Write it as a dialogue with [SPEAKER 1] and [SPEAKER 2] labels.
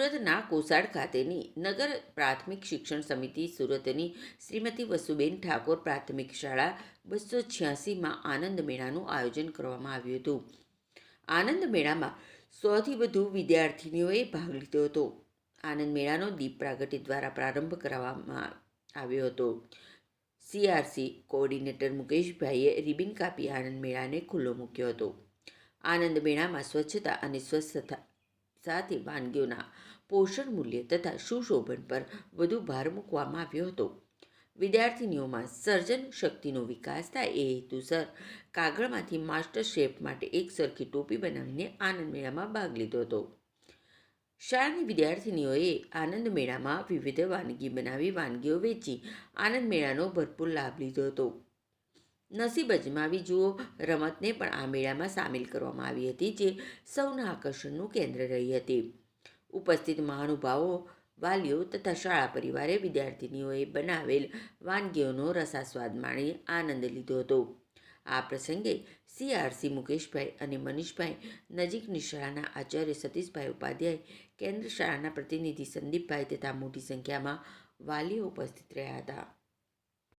[SPEAKER 1] સુરતના કોસાડ ખાતેની નગર પ્રાથમિક શિક્ષણ સમિતિ સુરતની શ્રીમતી વસુબેન ઠાકોર પ્રાથમિક શાળા બસો છ્યાસીમાં આનંદ મેળાનું આયોજન કરવામાં આવ્યું હતું. આનંદ મેળામાં સોથી વધુ વિદ્યાર્થીનીઓએ ભાગ લીધો હતો. આનંદ મેળાનો દીપ પ્રાગટ્ય દ્વારા પ્રારંભ કરવામાં આવ્યો હતો. સીઆરસી કોઓર્ડિનેટર મુકેશભાઈએ રિબિન કાપી આનંદ મેળાને ખુલ્લો મૂક્યો હતો. આનંદ મેળામાં સ્વચ્છતા અને સ્વસ્થતા સાથે વાનગીઓના પોષણ મૂલ્ય તથા સુશોભન પર વધુ ભાર મૂકવામાં આવ્યો હતો. વિદ્યાર્થીનીઓમાં સર્જન શક્તિનો વિકાસ થાય એ હેતુસર કાગળમાંથી માસ્ટર શેફ માટે એક સરખી ટોપી બનાવીને આનંદ મેળામાં ભાગ લીધો હતો. શાળાની વિદ્યાર્થીનીઓએ આનંદ મેળામાં વિવિધ વાનગી બનાવી વાનગીઓ વેચી આનંદ મેળાનો ભરપૂર લાભ લીધો હતો. નસીબ અજમાવી જુઓ. રમતને પણ આ મેળામાં સામેલ કરવામાં આવી હતી, જે સૌના આકર્ષણનું કેન્દ્ર રહી હતી. ઉપસ્થિત મહાનુભાવો, વાલીઓ તથા શાળા પરિવારે વિદ્યાર્થીનીઓએ બનાવેલ વાનગીઓનો રસાસ્વાદ માણી આનંદ લીધો હતો. આ પ્રસંગે સીઆરસી મુકેશભાઈ અને મનીષભાઈ નજીકની શાળાના આચાર્ય સતીશભાઈ ઉપાધ્યાય, કેન્દ્ર શાળાના પ્રતિનિધિ સંદીપભાઈ તથા મોટી સંખ્યામાં વાલીઓ ઉપસ્થિત રહ્યા હતા.